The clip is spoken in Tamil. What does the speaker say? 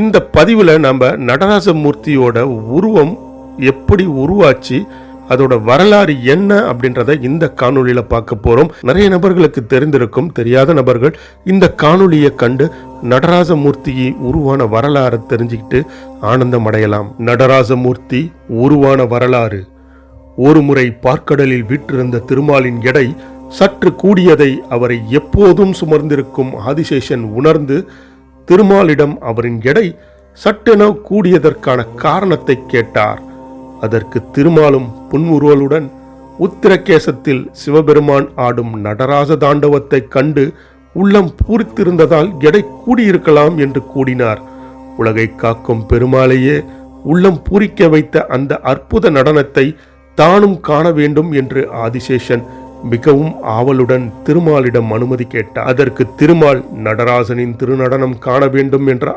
இந்த பதிவில் நம்ம நடராசமூர்த்தியோட உருவம் எப்படி உருவாச்சு அதோட வரலாறு என்ன அப்படின்றத இந்த காணொளியில பார்க்க போகிறோம் நிறைய நபர்களுக்கு தெரிந்திருக்கும் தெரியாத நபர்கள் இந்த காணொலியை கண்டு நடராசமூர்த்தியை உருவான வரலாறு தெரிஞ்சுக்கிட்டு ஆனந்தம் அடையலாம். நடராசமூர்த்தி உருவான வரலாறு. ஒரு முறை பார்க்கடலில் வீற்றிருந்த திருமாலின் எடை சற்று கூடியதை அவரை எப்போதும் சுமர்ந்திருக்கும் ஆதிசேஷன் உணர்ந்து திருமாலிடம் அவரின் எடை சட்டென கூடியதற்கான காரணத்தை கேட்டார். அதற்கு திருமாலும் புன்முறுவலுடன் உத்திரகேசத்தில் சிவபெருமான் ஆடும் நடராச தாண்டவத்தை கண்டு உள்ளம் பூரித்திருந்ததால் எடை கூடியிருக்கலாம் என்று கூடினார். உலகை காக்கும் பெருமாளையே உள்ளம் பூரிக்க வைத்த அந்த அற்புத நடனத்தை தானும் காண வேண்டும் என்று ஆதிசேஷன் மிகவும் ஆவலுடன் திருமாலிடம் அனுமதி கேட்டார். அதற்கு திருமால் நடராசனின் திருநடனம் காண வேண்டும் என்ற